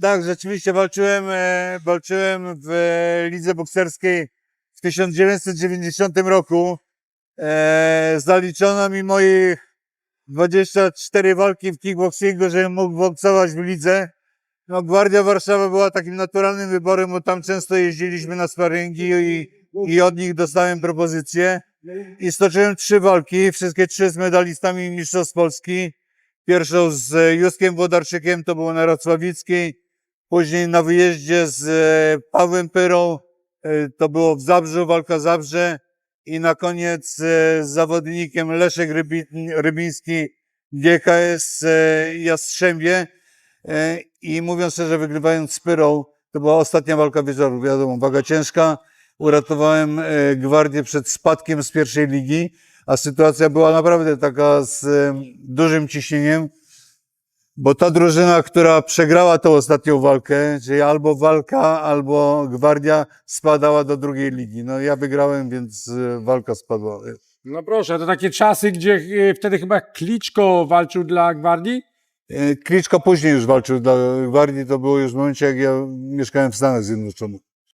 Tak, rzeczywiście walczyłem, e, walczyłem w lidze bokserskiej w 1990 roku. E, zaliczono mi moich 24 walki w kickboxingu, żebym mógł boksować w lidze. No, Gwardia Warszawa była takim naturalnym wyborem, bo tam często jeździliśmy na sparingi i, i od nich dostałem propozycję. I stoczyłem trzy walki, wszystkie trzy z medalistami Mistrzostw Polski. Pierwszą z e, Juskiem Włodarczykiem, to było na Racławickiej. Później na wyjeździe z e, Pawłem Pyrą, e, to było w Zabrzu, walka Zabrze. I na koniec z zawodnikiem Leszek Rybi- Rybiński, GKS Jastrzębie. I mówiąc szczerze, wygrywając z Pyrą, to była ostatnia walka wieczoru, wiadomo, waga ciężka. Uratowałem Gwardię przed spadkiem z pierwszej ligi, a sytuacja była naprawdę taka z dużym ciśnieniem, bo ta drużyna, która przegrała tą ostatnią walkę, czyli albo walka, albo Gwardia spadała do drugiej ligi. No ja wygrałem, więc e, walka spadła. No proszę, to takie czasy, gdzie e, wtedy chyba Kliczko walczył dla Gwardii? E, Kliczko później już walczył dla Gwardii, to było już w momencie, jak ja mieszkałem w Stanach Zjednoczonych.